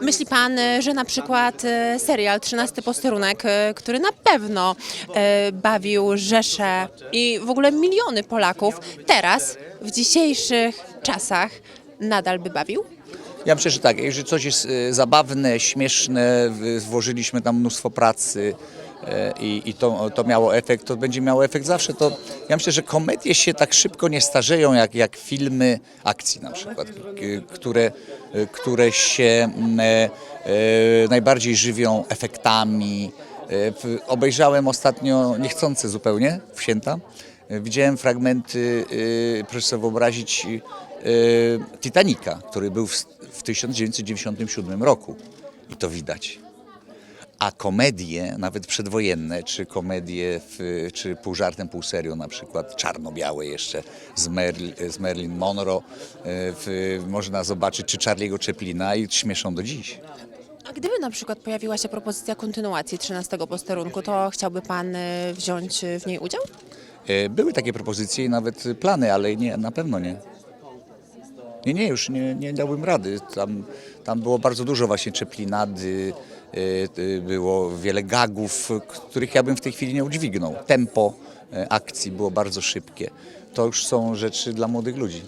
Myśli pan, e, że na przykład e, serial 13 posterunek, e, który na pewno bawił rzesze i w ogóle miliony Polaków, teraz w dzisiejszych czasach nadal by bawił? Ja myślę, że tak, jeżeli coś jest zabawne, śmieszne, włożyliśmy tam mnóstwo pracy i, i to, to miało efekt, to będzie miało efekt zawsze. To ja myślę, że komedie się tak szybko nie starzeją jak, jak filmy akcji na przykład, które, e, które się mm, e, e, najbardziej żywią efektami. E, Obejrzałem ostatnio, niechcący zupełnie, w święta, e, widziałem fragmenty, e, proszę sobie wyobrazić, e, Titanica, który był w, w 1997 roku i to widać. A komedie, nawet przedwojenne, czy komedie, w, czy pół żartem, pół serio na przykład, czarno-białe jeszcze z, Merl, z Marilyn Monroe, e, w, można zobaczyć, czy Charlie'ego Chaplina i śmieszą do dziś. A gdyby na przykład pojawiła się propozycja kontynuacji 13 posterunku, to chciałby pan e, wziąć w niej udział? E, Były takie propozycje i nawet plany, ale nie, na pewno nie. Nie, nie, już nie, nie dałbym rady. Tam, tam było bardzo dużo właśnie czeplinady, było wiele gagów, których ja bym w tej chwili nie udźwignął. Tempo e, akcji było bardzo szybkie. To już są rzeczy dla młodych ludzi.